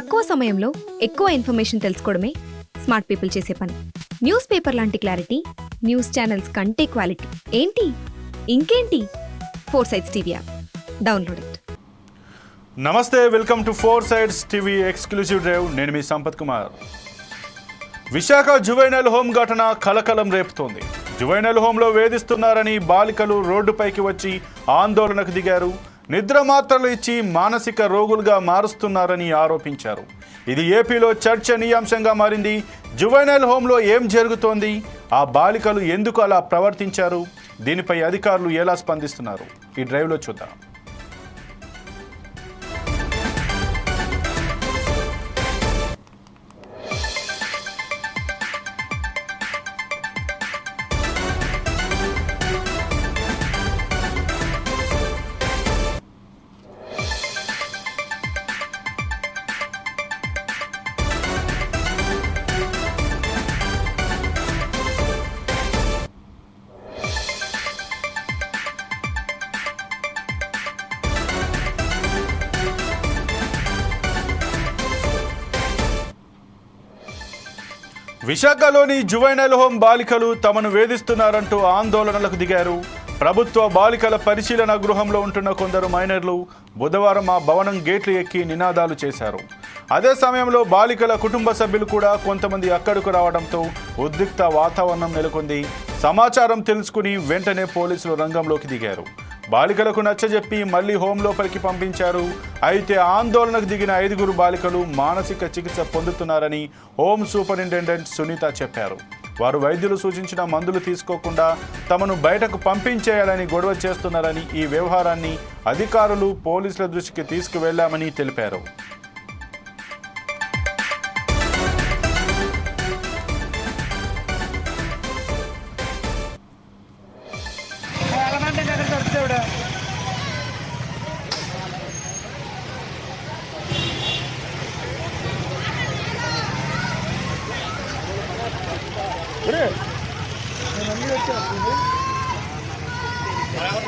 తక్కువ సమయంలో ఎక్కువ ఇన్ఫర్మేషన్ తెలుసుకోవడమే స్మార్ట్ పీపుల్ చేసే పని. న్యూస్ పేపర్ లాంటి క్లారిటీ న్యూస్ ఛానల్స్ కంటే క్వాలిటీ. ఏంటి? ఇంకేంటి? Four sites TV app. Download it. నమస్తే welcome to four sides TV exclusive drive. నేను మీ సంపత్ కుమార్. విశాఖ జువైనల్ హోమ్ ఘటన కలకలం రేపుతోంది. జువైనల్ హోంలో వేధిస్తున్నారని బాలికలు రోడ్డుపైకి వచ్చి ఆందోళనకు దిగారు. నిద్ర మాత్రలు ఇచ్చి మానసిక రోగులుగా మారుస్తున్నారని ఆరోపించారు. ఇది ఏపీలో చర్చనీయాంశంగా మారింది. జువైనల్ హోంలో ఏం జరుగుతోంది? ఆ బాలికలు ఎందుకు అలా ప్రవర్తించారు? దీనిపై అధికారులు ఎలా స్పందిస్తున్నారు? ఈ డ్రైవ్లో చూద్దాం. విశాఖలోని జువైనల్ హోం బాలికలు తమను వేధిస్తున్నారంటూ ఆందోళనలకు దిగారు. ప్రభుత్వ బాలికల పరిశీలన గృహంలో ఉంటున్న కొందరు మైనర్లు బుధవారం ఆ భవనం గేట్లు ఎక్కి నినాదాలు చేశారు. అదే సమయంలో బాలికల కుటుంబ సభ్యులు కూడా కొంతమంది అక్కడకు రావడంతో ఉద్రిక్త వాతావరణం నెలకొంది. సమాచారం తెలుసుకుని వెంటనే పోలీసులు రంగంలోకి దిగారు. బాలికలకు నచ్చజెప్పి మళ్ళీ హోం లోపలికి పంపించారు. అయితే ఆందోళనకు దిగిన ఐదుగురు బాలికలు మానసిక చికిత్స పొందుతున్నారని హోమ్ సూపరింటెండెంట్ సునీత చెప్పారు. వారు వైద్యులు సూచించిన మందులు తీసుకోకుండా తమను బయటకు పంపించేయాలని గొడవ చేస్తున్నారని ఈ వ్యవహారాన్ని అధికారులు పోలీసుల దృష్టికి తీసుకువెళ్ళామని తెలిపారు.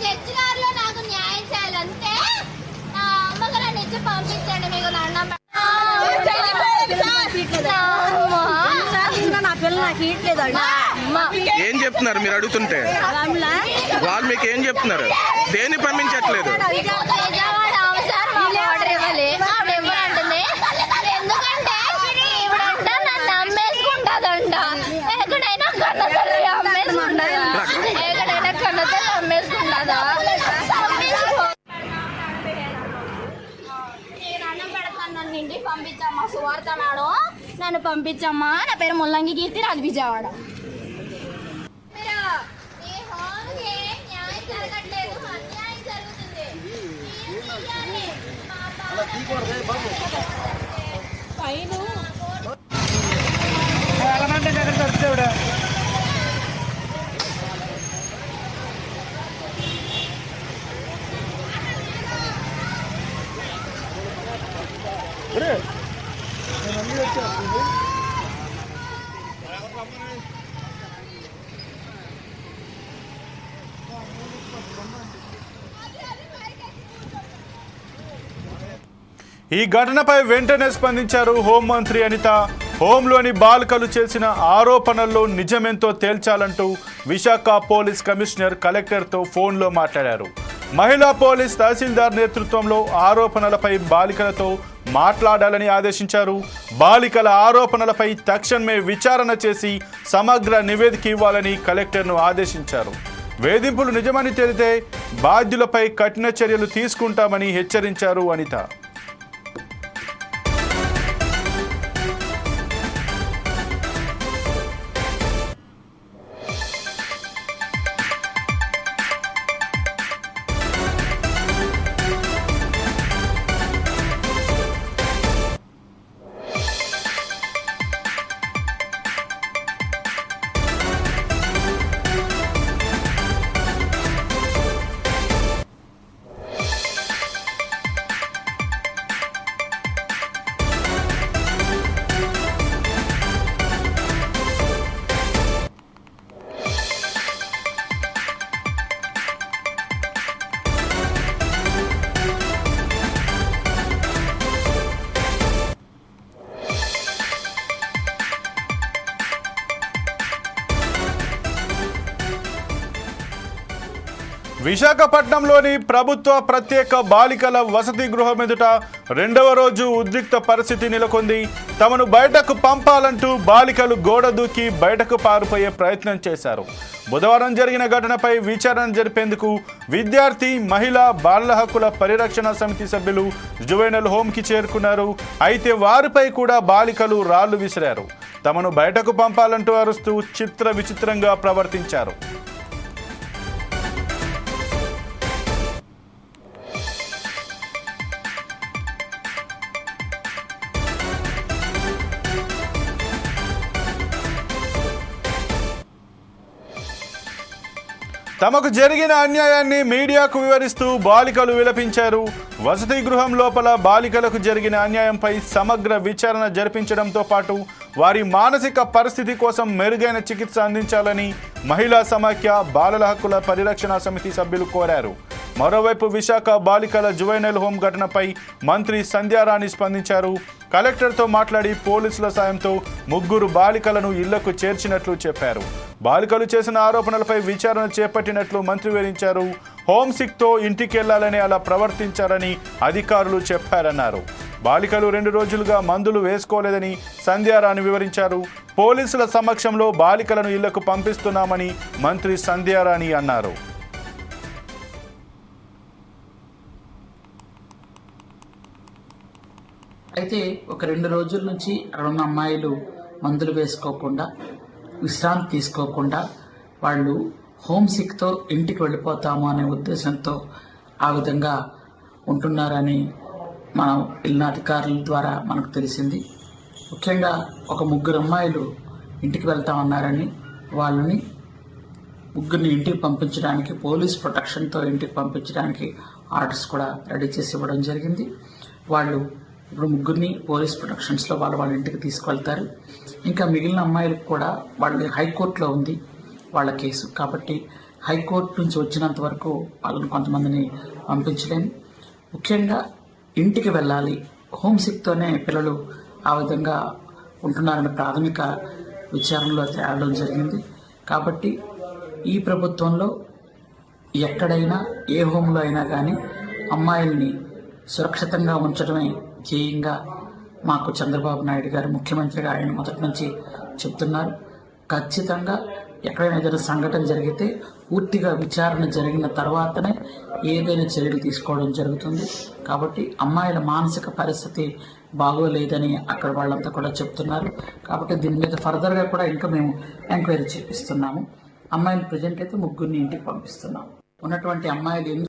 చర్చిగారులో నాకు న్యాయం చేయాలంటే నా అమ్మగారు ఇచ్చి పంపించండి మీకు దండం నా పిల్ల నాకు ఇట్లేదండి ఏం చెప్తున్నారు మీరు అడుగుతుంటే? వాళ్ళు మీకు ఏం చెప్తున్నారు? దేన్ని పంపించట్లేదు? పంపించమ్మా సువార్త మేడం. నన్ను పంపించమ్మా. నా పేరు ముల్లంగి కీర్తి నాది విజయవాడ. ఎలాంటి ఎక్కడ ఈ ఘటనపై వెంటనే స్పందించారు హోంమంత్రి అనిత. హోంలోని బాలికలు చేసిన ఆరోపణల్లో నిజమెంతో తేల్చాలంటూ విశాఖ పోలీస్ కమిషనర్ కలెక్టర్తో ఫోన్లో మాట్లాడారు. మహిళా పోలీస్ తహసీల్దార్ నేతృత్వంలో ఆరోపణలపై బాలికలతో మాట్లాడాలని ఆదేశించారు. బాలికల ఆరోపణలపై తక్షణమే విచారణ చేసి సమగ్ర నివేదిక ఇవ్వాలని కలెక్టర్ను ఆదేశించారు. వేధింపులు నిజమని తేలితే బాధ్యులపై కఠిన చర్యలు తీసుకుంటామని హెచ్చరించారు అనిత. విశాఖపట్నంలోని ప్రభుత్వ ప్రత్యేక బాలికల వసతి గృహం ఎదుట రెండవ రోజు ఉద్రిక్త పరిస్థితి నెలకొంది. తమను బయటకు పంపాలంటూ బాలికలు గోడ దూకి బయటకు పారిపోయే ప్రయత్నం చేశారు. బుధవారం జరిగిన ఘటనపై విచారణ జరిపేందుకు విద్యార్థి మహిళా బాలల హక్కుల పరిరక్షణ సమితి సభ్యులు జువెనల్ హోమ్కి చేరుకున్నారు. అయితే వారిపై కూడా బాలికలు రాళ్ళు విసిరారు. తమను బయటకు పంపాలంటూ అరుస్తూ చిత్ర విచిత్రంగా ప్రవర్తించారు. తమకు జరిగిన అన్యాయాన్ని మీడియాకు వివరిస్తూ బాలికలు విలపించారు. వసతి గృహం లోపల బాలికలకు జరిగిన అన్యాయంపై సమగ్ర విచారణ జరిపించడంతో పాటు వారి మానసిక పరిస్థితి కోసం మెరుగైన చికిత్స అందించాలని మహిళా సమాఖ్య బాలల హక్కుల పరిరక్షణ సమితి సభ్యులు కోరారు. మరోవైపు విశాఖ బాలికల జువైనల్ హోం ఘటనపై మంత్రి సంధ్యారాణి స్పందించారు. కలెక్టర్తో మాట్లాడి పోలీసుల సాయంతో ముగ్గురు బాలికలను ఇళ్ళకు చేర్చినట్లు చెప్పారు. బాలికలు చేసిన ఆరోపణలపై విచారణ చేపట్టినట్లు మంత్రి వివరించారు. హోమ్ సిక్తో ఇంటికెళ్ళాలని అలా ప్రవర్తించారని అధికారులు చెప్పారన్నారు. బాలికలు రెండు రోజులుగా మందులు వేసుకోలేదని సంధ్యారాణి వివరించారు. పోలీసుల సమక్షంలో బాలికలను ఇళ్ళకు పంపిస్తున్నామని మంత్రి సంధ్యారాణి అన్నారు. అయితే ఒక రెండు రోజుల నుంచి అక్కడ ఉన్న అమ్మాయిలు మందులు వేసుకోకుండా విశ్రాంతి తీసుకోకుండా వాళ్ళు హోమ్ సిక్తో ఇంటికి వెళ్ళిపోతాము అనే ఉద్దేశంతో ఆ విధంగా ఉంటున్నారని మనం వెళ్ళిన అధికారుల ద్వారా మనకు తెలిసింది. ముఖ్యంగా ఒక ముగ్గురు అమ్మాయిలు ఇంటికి వెళ్తామన్నారని వాళ్ళని ముగ్గురిని ఇంటికి పంపించడానికి పోలీస్ ప్రొటెక్షన్తో ఇంటికి పంపించడానికి ఆర్డర్స్ కూడా రెడీ చేసి ఇవ్వడం జరిగింది. వాళ్ళు ఇప్పుడు ముగ్గురిని పోలీస్ ప్రొటెక్షన్స్లో వాళ్ళు వాళ్ళ ఇంటికి తీసుకువెళ్తారు ఇంకా మిగిలిన అమ్మాయిలకు కూడా వాళ్ళ హైకోర్టులో ఉంది వాళ్ళ కేసు. కాబట్టి హైకోర్టు నుంచి వచ్చినంత వరకు వాళ్ళని కొంతమందిని పంపించలేము ముఖ్యంగా ఇంటికి వెళ్ళాలి. హోమ్ సిక్తోనే పిల్లలు ఆ విధంగా ఉంటున్నారని ప్రాథమిక విచారణలో తేలడం జరిగింది. కాబట్టి ఈ ప్రభుత్వంలో ఎక్కడైనా ఏ హోంలో అయినా కానీ అమ్మాయిల్ని సురక్షితంగా ఉంచడమే ధ్యేయంగా మాకు చంద్రబాబు నాయుడు గారు ముఖ్యమంత్రిగా ఆయన మొదటి నుంచి చెప్తున్నారు. ఖచ్చితంగా ఎక్కడైనా ఏదైనా సంఘటన జరిగితే పూర్తిగా విచారణ జరిగిన తర్వాతనే ఏదైనా చర్యలు తీసుకోవడం జరుగుతుంది. కాబట్టి అమ్మాయిల మానసిక పరిస్థితి బాగోలేదని అక్కడ వాళ్ళంతా కూడా చెప్తున్నారు. కాబట్టి దీని మీద ఫర్దర్గా కూడా ఇంకా మేము ఎంక్వైరీ చేపిస్తున్నాము. అమ్మాయిలు ప్రజెంట్ అయితే ముగ్గురిని ఇంటికి పంపిస్తున్నాం. ఉన్నటువంటి అమ్మాయిలు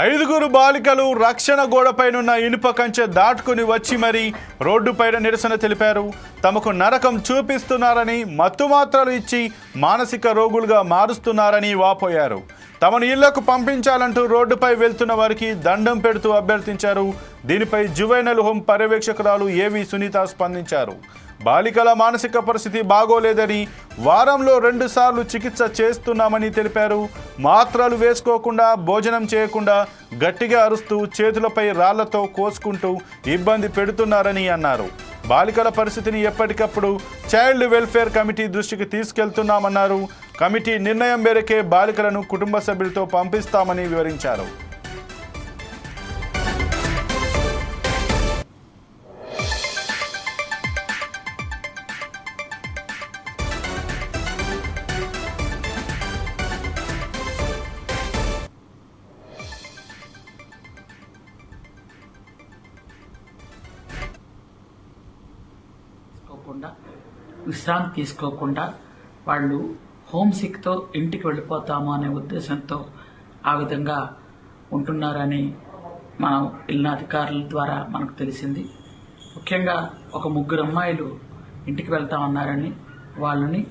ఐదుగురు బాలికలు రక్షణ గోడపైనున్న ఇనుప కంచె దాటుకుని వచ్చి మరీ రోడ్డుపైన నిరసన తెలిపారు. తమకు నరకం చూపిస్తున్నారని మత్తుమాత్రలు ఇచ్చి మానసిక రోగులుగా మారుస్తున్నారని వాపోయారు. తమను ఇళ్ళకు పంపించాలంటూ రోడ్డుపై వెళ్తున్న వారికి దండం పెడుతూ అభ్యర్థించారు. దీనిపై జువైనల్ హోం పర్యవేక్షకురాలు ఏవి సునీత స్పందించారు. బాలికల మానసిక పరిస్థితి బాగోలేదని వారంలో రెండు సార్లు చికిత్స చేస్తున్నామని తెలిపారు. మాత్రలు వేసుకోకుండా భోజనం చేయకుండా గట్టిగా అరుస్తూ చేతులపై రాళ్ళతో కోసుకుంటూ ఇబ్బంది పెడుతున్నారని అన్నారు. బాలికల పరిస్థితిని ఎప్పటికప్పుడు చైల్డ్ వెల్ఫేర్ కమిటీ దృష్టికి తీసుకెళ్తున్నామన్నారు. కమిటీ నిర్ణయం మేరకే బాలికలను కుటుంబ సభ్యులతో పంపిస్తామని వివరించారు. విశ్రాంతి తీసుకోకుండా వాళ్ళు హోమ్ సిక్తో ఇంటికి వెళ్ళిపోతాము అనే ఉద్దేశంతో ఆ విధంగా ఉంటున్నారని మనం వెళ్ళిన అధికారుల ద్వారా మనకు తెలిసింది. ముఖ్యంగా ఒక ముగ్గురు అమ్మాయిలు ఇంటికి వెళ్తామన్నారని వాళ్ళని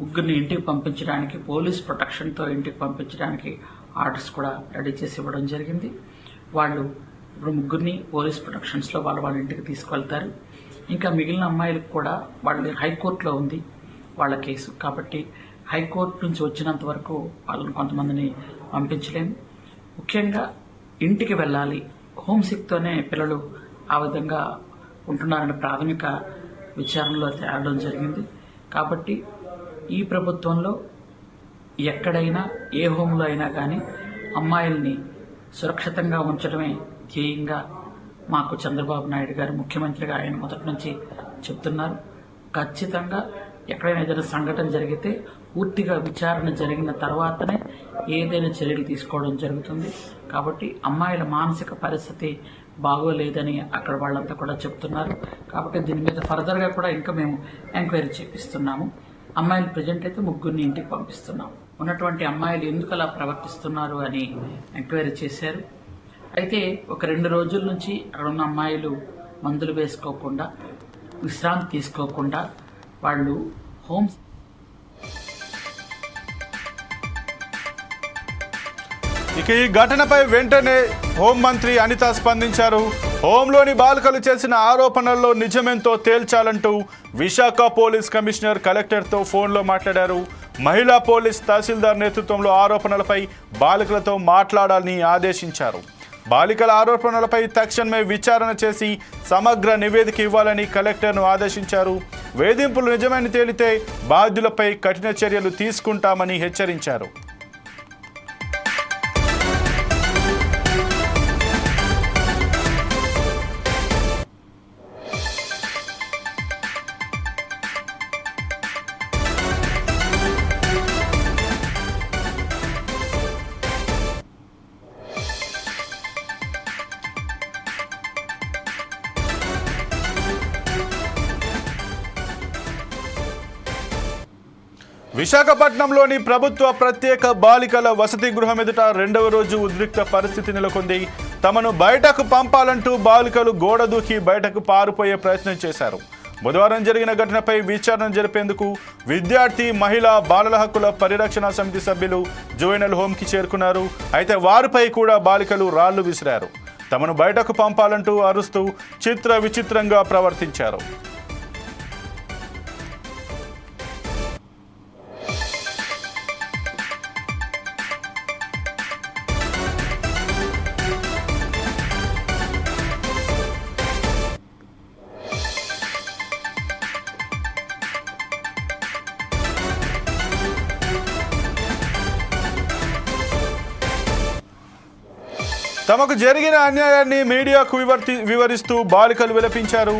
ముగ్గురిని ఇంటికి పంపించడానికి పోలీస్ ప్రొటెక్షన్తో ఇంటికి పంపించడానికి ఆర్డర్స్ కూడా రెడీ చేసి ఇవ్వడం జరిగింది. వాళ్ళు ఇప్పుడు ముగ్గురిని పోలీస్ ప్రొటెక్షన్స్లో వాళ్ళు వాళ్ళ ఇంటికి తీసుకువెళ్తారు. ఇంకా మిగిలిన అమ్మాయిలకు కూడా వాళ్ళ హైకోర్టులో ఉంది వాళ్ళ కేసు. కాబట్టి హైకోర్టు నుంచి వచ్చినంత వరకు వాళ్ళని కొంతమందిని పంపించలేము ముఖ్యంగా ఇంటికి వెళ్ళాలి. హోమ్ సిక్తోనే పిల్లలు ఆ విధంగా ఉంటున్నారని ప్రాథమిక విచారణలో తేలడం జరిగింది. కాబట్టి ఈ ప్రభుత్వంలో ఎక్కడైనా ఏ హోంలో అయినా కానీ అమ్మాయిల్ని సురక్షితంగా ఉంచడమే ధ్యేయంగా మాకు చంద్రబాబు నాయుడు గారు ముఖ్యమంత్రిగా ఆయన మొదటి నుంచి చెప్తున్నారు. ఖచ్చితంగా ఎక్కడైనా ఏదైనా సంఘటన జరిగితే పూర్తిగా విచారణ జరిగిన తర్వాతనే ఏదైనా చర్యలు తీసుకోవడం జరుగుతుంది. కాబట్టి అమ్మాయిల మానసిక పరిస్థితి బాగోలేదని అక్కడ వాళ్ళంతా కూడా చెప్తున్నారు. కాబట్టి దీని మీద ఫర్దర్గా కూడా ఇంకా మేము ఎంక్వైరీ చేపిస్తున్నాము. అమ్మాయిలు ప్రజెంట్ అయితే ముగ్గురిని ఇంటికి పంపిస్తున్నాం ఉన్నటువంటి అమ్మాయిలు ఎందుకు అలా ప్రవర్తిస్తున్నారు అని ఎంక్వైరీ చేశారు. అయితే ఒక రెండు రోజుల నుంచి అక్కడ ఉన్న అమ్మాయిలు మందులు వేసుకోకుండా విశ్రాంతి తీసుకోకుండా వాళ్ళు హోమ్ ఇక ఈ ఘటనపై వెంటనే హోంమంత్రి అనిత స్పందించారు. హోంలోని బాలికలు చేసిన ఆరోపణల్లో నిజమెంతో తేల్చాలంటూ విశాఖ పోలీస్ కమిషనర్ కలెక్టర్తో ఫోన్లో మాట్లాడారు. మహిళా పోలీస్ తహసీల్దార్ నేతృత్వంలో ఆరోపణలపై బాలికలతో మాట్లాడాలని ఆదేశించారు. బాలికల ఆరోపణలపై తక్షణమే విచారణ చేసి సమగ్ర నివేదిక ఇవ్వాలని కలెక్టర్ను ఆదేశించారు. వేధింపులు నిజమని తేలితే బాధ్యులపై కఠిన చర్యలు తీసుకుంటామని హెచ్చరించారు. విశాఖపట్నంలోని ప్రభుత్వ ప్రత్యేక బాలికల వసతి గృహం ఎదుట రెండవ రోజు ఉద్రిక్త పరిస్థితి నెలకొంది. తమను బయటకు పంపాలంటూ బాలికలు గోడ దూకి బయటకు పారిపోయే ప్రయత్నం చేశారు. బుధవారం జరిగిన ఘటనపై విచారణ జరిపేందుకు విద్యార్థి మహిళా బాలల హక్కుల పరిరక్షణ సమితి సభ్యులు జువెనల్ హోమ్కి చేరుకున్నారు. అయితే వారిపై కూడా బాలికలు రాళ్ళు విసిరారు. తమను బయటకు పంపాలంటూ అరుస్తూ చిత్ర విచిత్రంగా ప్రవర్తించారు. తమకు జరిగిన అన్యాయాన్ని మీడియాకు వివర్తి వివరిస్తూ బాలికలు విలపించారు.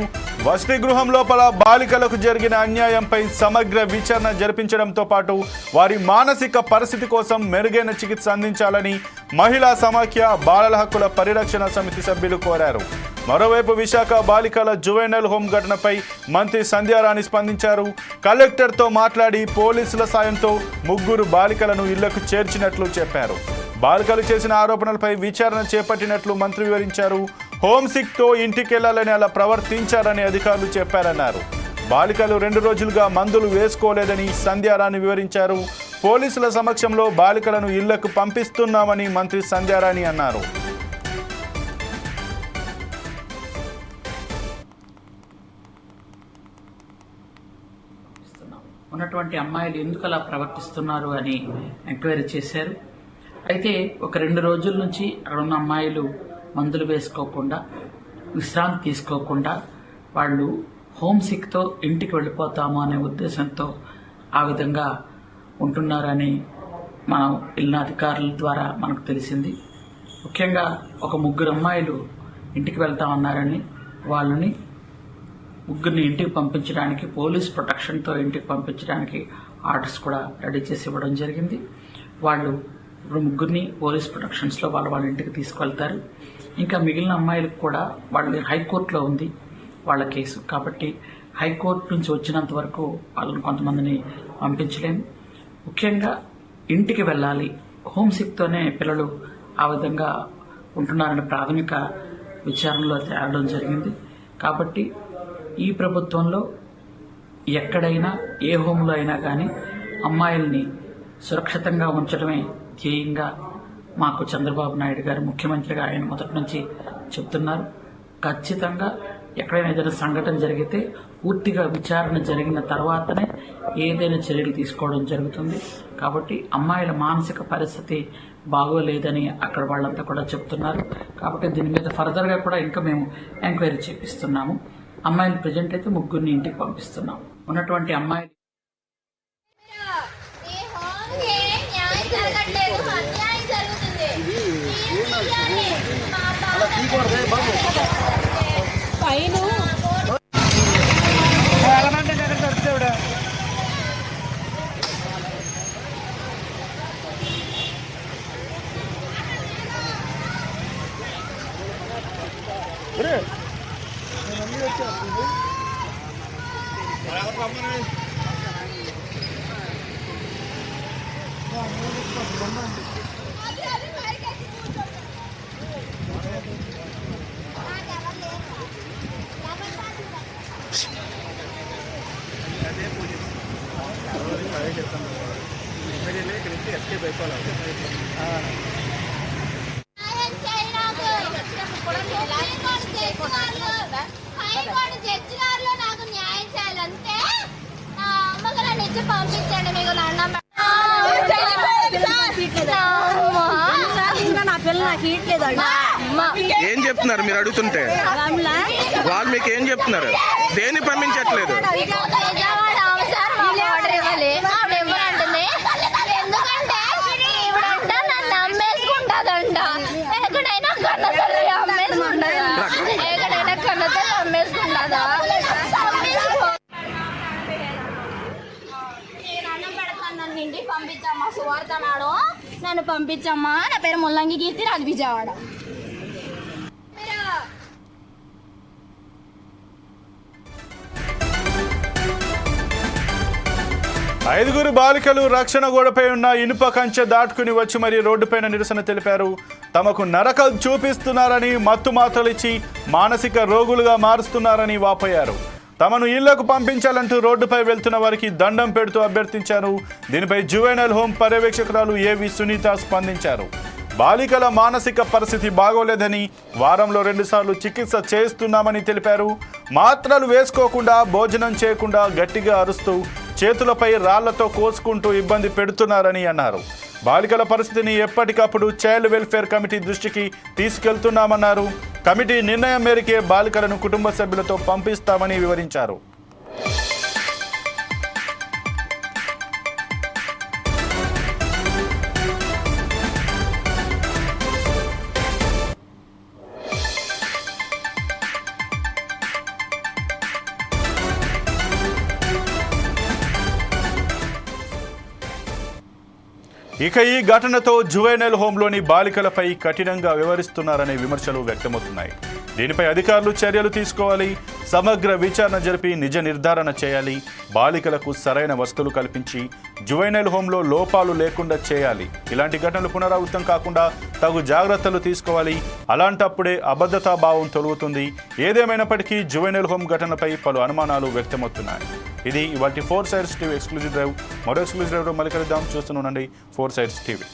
వసతి గృహం లోపల బాలికలకు జరిగిన అన్యాయంపై సమగ్ర విచారణ జరిపించడంతో పాటు వారి మానసిక పరిస్థితి కోసం మెరుగైన చికిత్స అందించాలని మహిళా సమాఖ్య బాలల హక్కుల పరిరక్షణ సమితి సభ్యులు కోరారు. మరోవైపు విశాఖ బాలికల జువెనల్ హోం ఘటనపై మంత్రి సంధ్యారాణి స్పందించారు. కలెక్టర్తో మాట్లాడి పోలీసుల సాయంతో ముగ్గురు బాలికలను ఇళ్ళకు చేర్చినట్లు చెప్పారు. బాలికలు చేసిన ఆరోపణలపై విచారణ చేపట్టినట్లు మంత్రి వివరించారు. హోమ్ సిక్తో ఇంటికెళ్ళాలని అలా ప్రవర్తించారని అధికారులు చెప్పారన్నారు. బాలికలు రెండు రోజులుగా మందులు వేసుకోలేదని సంధ్యారాణి వివరించారు. పోలీసుల సమక్షంలో బాలికలను ఇళ్ళకు పంపిస్తున్నామని మంత్రి సంధ్యారాణి అన్నారు. ఉన్నటువంటి అమ్మాయిలు ఎందుకు అలా ప్రవర్తిస్తున్నారు అని ఎంక్వైరీ చేశారు? అయితే ఒక రెండు రోజుల నుంచి అక్కడ ఉన్న అమ్మాయిలు మందులు వేసుకోకుండా విశ్రాంతి తీసుకోకుండా వాళ్ళు హోమ్ సిక్తో ఇంటికి వెళ్ళిపోతాము అనే ఉద్దేశంతో ఆ విధంగా ఉంటున్నారని మనం వెళ్ళిన అధికారుల ద్వారా మనకు తెలిసింది. ముఖ్యంగా ఒక ముగ్గురు అమ్మాయిలు ఇంటికి వెళ్తామన్నారని వాళ్ళని ముగ్గురిని ఇంటికి పంపించడానికి పోలీస్ ప్రొటెక్షన్తో ఇంటికి పంపించడానికి ఆర్డర్స్ కూడా రెడీ చేసి ఇవ్వడం జరిగింది. వాళ్ళు ముగ్గురిని పోలీస్ ప్రొటెక్షన్స్లో వాళ్ళ వాళ్ళ ఇంటికి తీసుకువెళ్తారు ఇంకా మిగిలిన అమ్మాయిలకు కూడా వాళ్ళ హైకోర్టులో ఉంది వాళ్ళ కేసు. కాబట్టి హైకోర్టు నుంచి వచ్చినంత వరకు వాళ్ళని కొంతమందిని పంపించలేము ముఖ్యంగా ఇంటికి వెళ్ళాలి. హోమ్ సిక్తోనే పిల్లలు ఆ విధంగా ఉంటున్నారని ప్రాథమిక విచారణలో తేలడం జరిగింది. కాబట్టి ఈ ప్రభుత్వంలో ఎక్కడైనా ఏ హోంలో అయినా కానీ అమ్మాయిల్ని సురక్షితంగా ఉంచడమే ధ్యేయంగా మాకు చంద్రబాబు నాయుడు గారు ముఖ్యమంత్రిగా ఆయన మొదటి నుంచి చెప్తున్నారు. ఖచ్చితంగా ఎక్కడైనా ఏదైనా సంఘటన జరిగితే పూర్తిగా విచారణ జరిగిన తర్వాతనే ఏదైనా చర్యలు తీసుకోవడం జరుగుతుంది. కాబట్టి అమ్మాయిల మానసిక పరిస్థితి బాగోలేదని అక్కడ వాళ్ళంతా కూడా చెప్తున్నారు. కాబట్టి దీని మీద ఫర్దర్గా కూడా ఇంకా మేము ఎంక్వైరీ చేపిస్తున్నాము. అమ్మాయిలు ప్రజెంట్ అయితే ముగ్గురిని ఇంటికి పంపిస్తున్నాం ఉన్నటువంటి అమ్మాయిలు న్యాయం నాకు అమ్మ. ఏం చెప్తున్నారు మీరు అడుగుతుంటే? వాళ్ళు మీకు ఏం చెప్తున్నారు? దేన్ని పంపించట్లేదు? పంపించమ్మా సువార్త మేడం నన్ను పంపించమ్మా. నా పేరు ముల్లంగి కీర్తి నాది విజయవాడ. ఐదుగురు బాలికలు రక్షణ గోడపై ఉన్న ఇనుప కంచె దాటుకుని వచ్చి మరి రోడ్డుపైన నిరసన తెలిపారు. తమకు నరకం చూపిస్తున్నారని మత్తు మాత్రలిచ్చి మానసిక రోగులుగా మారుస్తున్నారని వాపోయారు. తమను ఇళ్ళకు పంపించాలంటూ రోడ్డుపై వెళ్తున్న వారికి దండం పెడుతూ అభ్యర్థించారు. దీనిపై జువెనల్ హోం పర్యవేక్షకురాలు ఏవి సునీత స్పందించారు. బాలికల మానసిక పరిస్థితి బాగోలేదని వారంలో రెండుసార్లు చికిత్స చేస్తున్నామని తెలిపారు. మాత్రలు వేసుకోకుండా భోజనం చేయకుండా గట్టిగా అరుస్తూ చేతులపై రాళ్ళతో కోసుకుంటూ ఇబ్బంది పెడుతున్నారని అన్నారు. బాలికల పరిస్థితిని ఎప్పటికప్పుడు చైల్డ్ వెల్ఫేర్ కమిటీ దృష్టికి తీసుకెళ్తున్నామన్నారు. కమిటీ నిర్ణయం మేరకే బాలికలను కుటుంబ సభ్యులతో పంపిస్తామని వివరించారు. ఇక ఈ ఘటనతో జువైనల్ హోంలోని బాలికలపై కఠినంగా వివరిస్తున్నారనే విమర్శలు వ్యక్తమవుతున్నాయి. దీనిపై అధికారులు చర్యలు తీసుకోవాలి సమగ్ర విచారణ జరిపి నిజ నిర్ధారణ చేయాలి బాలికలకు సరైన వస్తువులు కల్పించి జువైనల్ హోంలో లోపాలు లేకుండా చేయాలి. ఇలాంటి ఘటనలు పునరావృతం కాకుండా తగు జాగ్రత్తలు తీసుకోవాలి. అలాంటప్పుడే అబద్ధతా భావం తొలుగుతుంది. ఏదేమైనప్పటికీ జువైనల్ హోమ్ ఘటనపై పలు అనుమానాలు వ్యక్తమవుతున్నాయి. ఇది ఇవాటి four sides TV exclusive drive. మరో ఎక్స్క్లూజివ్ డ్రైవ్ మళ్ళీ కలుద్దాం. చూస్తూనండి ఫోర్ సైడ్స్ టీవీ.